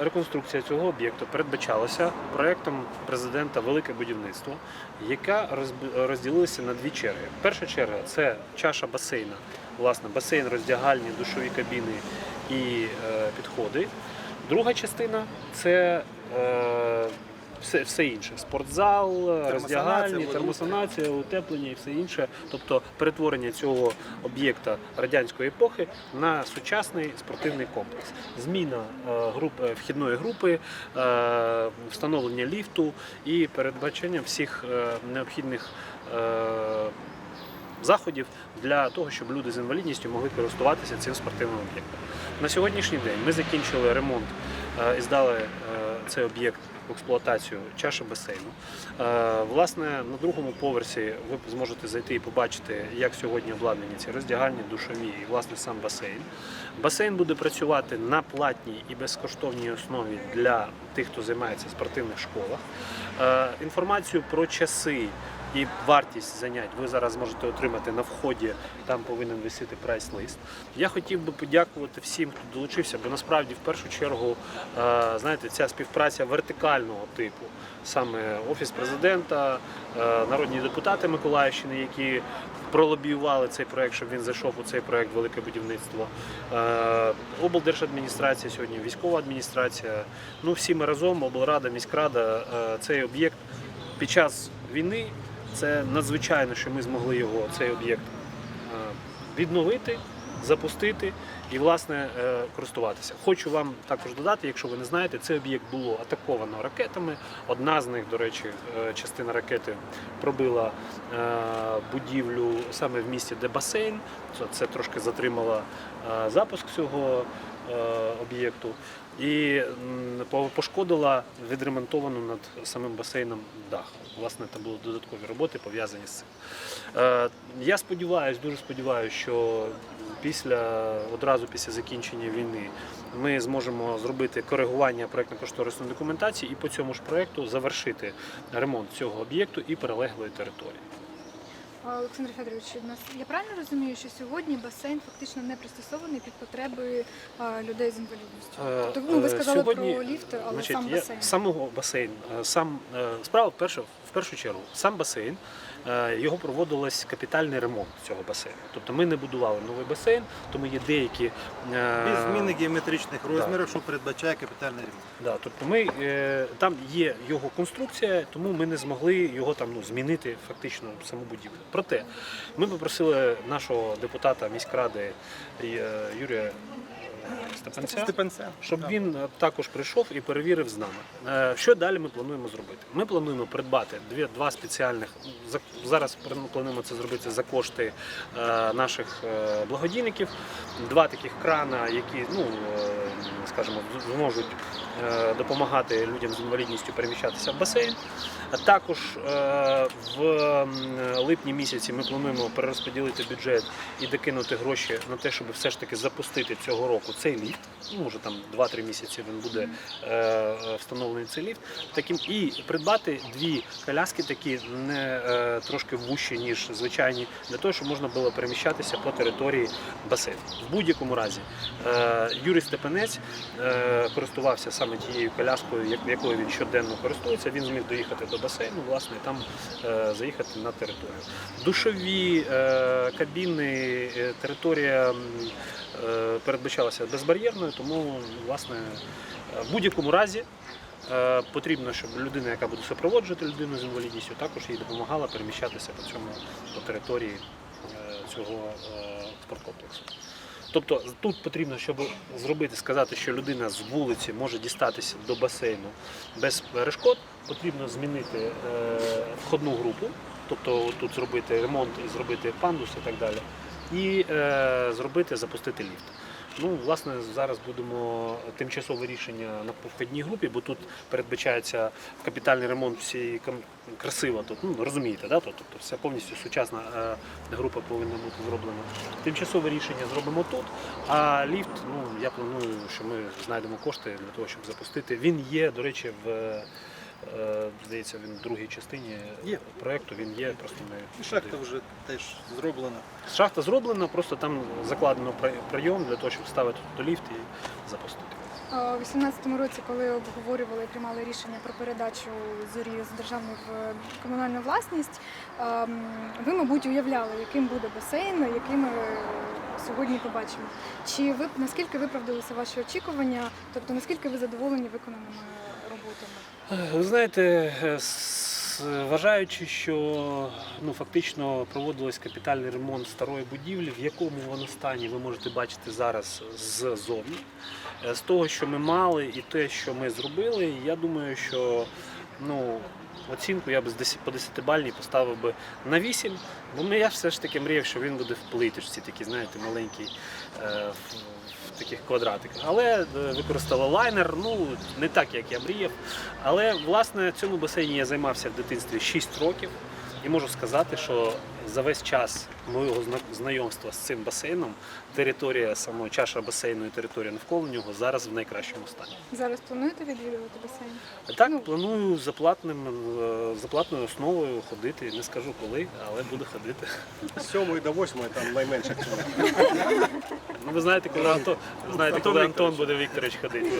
реконструкція цього об'єкту передбачалася проектом президента Велике будівництво, яка розділилася на дві черги. Перша черга це чаша басейна, власне, басейн, роздягальні, душові кабіни і е, підходи. Друга частина це е, все, все інше: спортзал, роздягальні, термосанація, утеплення і все інше. Тобто перетворення цього об'єкта радянської епохи на сучасний спортивний комплекс. Зміна е, груп, е, вхідної групи, е, встановлення ліфту і передбачення всіх необхідних. Заходів для того, щоб люди з інвалідністю могли користуватися цим спортивним об'єктом. На сьогоднішній день ми закінчили ремонт і здали цей об'єкт в експлуатацію чаші басейну. Е, Власне, на другому поверсі ви зможете зайти і побачити, як сьогодні обладнані ці роздягальні, душові і власне сам басейн. Басейн буде працювати на платній і безкоштовній основі для тих, хто займається в спортивних школах. Е, Інформацію про часи і вартість занять ви зараз можете отримати на вході. Там повинен висіти прайс-лист. Я хотів би подякувати всім, хто долучився, бо насправді в першу чергу, е, знаєте, ця співпраця вертикального типу, саме офіс президента, е, народні депутати Миколаївщини, які пролобіювали цей проект, щоб він зайшов у цей проект Велике будівництво. Е, Облдержадміністрація сьогодні, військова адміністрація. Ну всі ми разом, облрада, міськрада, цей об'єкт під час війни. Це надзвичайно, що ми змогли його, цей об'єкт, е, відновити, запустити і, власне, е, користуватися. Хочу вам також додати, якщо ви не знаєте, цей об'єкт було атаковано ракетами. Одна з них, до речі, е, частина ракети пробила будівлю саме в місті, де басейн. Це- трошки затримало запуск цього об'єкту. І пошкодила відремонтовану над самим басейном дах. Власне, там були додаткові роботи пов'язані з цим. Е, Я сподіваюся, дуже сподіваюся, що після одразу після закінчення війни ми зможемо зробити коригування проектно-кошторисної документації і по цьому ж проекту завершити ремонт цього об'єкту і прилеглої території. Олександр Федорович, я правильно розумію, що сьогодні басейн фактично не пристосований під потреби людей з інвалідністю? Е, Тобто, ну, ви е, сказали сьогодні, про ліфти, але Значить, сам басейн. самого басейн, е, сам справа в першу, в першу чергу, сам басейн. е, Його проводилось капітальний ремонт цього басейну. Тобто ми не будували новий басейн, тому є деякі е, Без зміни геометричних розмірів, що передбачає капітальний ремонт. Да, тобто ми е, там є його конструкція, тому ми не змогли його там ну змінити фактично саму будівлю. Проте ми попросили нашого депутата міськради Юрія Степанця. Степенця. Щоб він е, також прийшов і перевірив з нами. Е, Що далі ми плануємо зробити? Ми плануємо придбати дві, два спеціальних зараз плануємо це зробити за кошти е, наших благодійників. Два таких крана, які ну скажімо, зможуть допомагати людям з інвалідністю переміщатися в басейн. А також в липні місяці ми плануємо перерозподілити бюджет і докинути гроші на те, щоб все ж таки запустити цього року цей ліфт. Ну, може там 2-3 місяці він буде е, е, встановлений цей ліфт. Таким і придбати дві коляски, такі не е, трошки вущі, ніж звичайні, для того, щоб можна було переміщатися по території басейну. В будь-якому разі е, Юрій Степанець е, користувався саме тією коляскою, якою він щоденно користується. Він зміг доїхати до басейну, власне, і там е, заїхати на територію. Душові е, кабіни, е, територія е, передбачалася безбар'єрною, тому власне е, в будь-якому разі. е, Потрібно, щоб людина, яка буде супроводжувати людину з інвалідністю, також їй допомагала переміщатися по цьому по території е, цього спорткомплексу. Тобто тут потрібно, щоб зробити, сказати, що людина з вулиці може дістатися до басейну без перешкод, потрібно змінити входну групу, тобто тут зробити ремонт і зробити пандус і так далі, і зробити, запустити ліфт. Ну, власне, зараз будемо тимчасове рішення на входній групі, бо тут передбачається капітальний ремонт всієї красиво тут. Ну розумієте, да? Тобто все повністю сучасна е, група повинна бути зроблена. Тимчасове рішення зробимо тут. А ліфт, ну я планую, що ми знайдемо кошти для того, щоб запустити. Він є, до речі, в здається, він в другій частині Є. проекту. Він є просто ми І шахта вже теж зроблена. Шахта зроблена, просто там закладено при- прийом для того, щоб вставити туди ліфт і запустити. Е, У 2018 році, коли обговорювали і приймали рішення про передачу зорі з державної в комунальну власність, ем, ви, мабуть, уявляли, яким буде басейн, який ми сьогодні побачимо. Чи ви наскільки виправдалися ваші очікування? Тобто наскільки ви задоволені виконаними Е, Ви знаєте, е, вважаючи, що ну, фактично проводилось капітальний ремонт старої будівлі, в якому воно стані ви можете бачити зараз ззовні. Е, З того, що ми мали, і те, що ми зробили, я думаю, що ну, оцінку я б з 10 по 10 поставив би на 8, бо я все ж таки мріяв, що він буде в плиточці, такий, знаєте, маленький. Таких квадратиках. Але е, використала лайнер, ну не так, як я мріяв. Але власне цьому басейні я займався в дитинстві 6 років. І можу сказати, що за весь час моєго знайомства з цим басейном територія самої чаша басейну і територія навколо нього зараз в найкращому стані. Зараз плануєте відвідувати басейн? Так, Ну. планую за платним е, за платною основою ходити. Не скажу коли, але буду ходити. З 7 до 8 там найменша ціна. Ну ви знаєте, коли Антон, знаєте, коли Антон буде Вікторович ходити.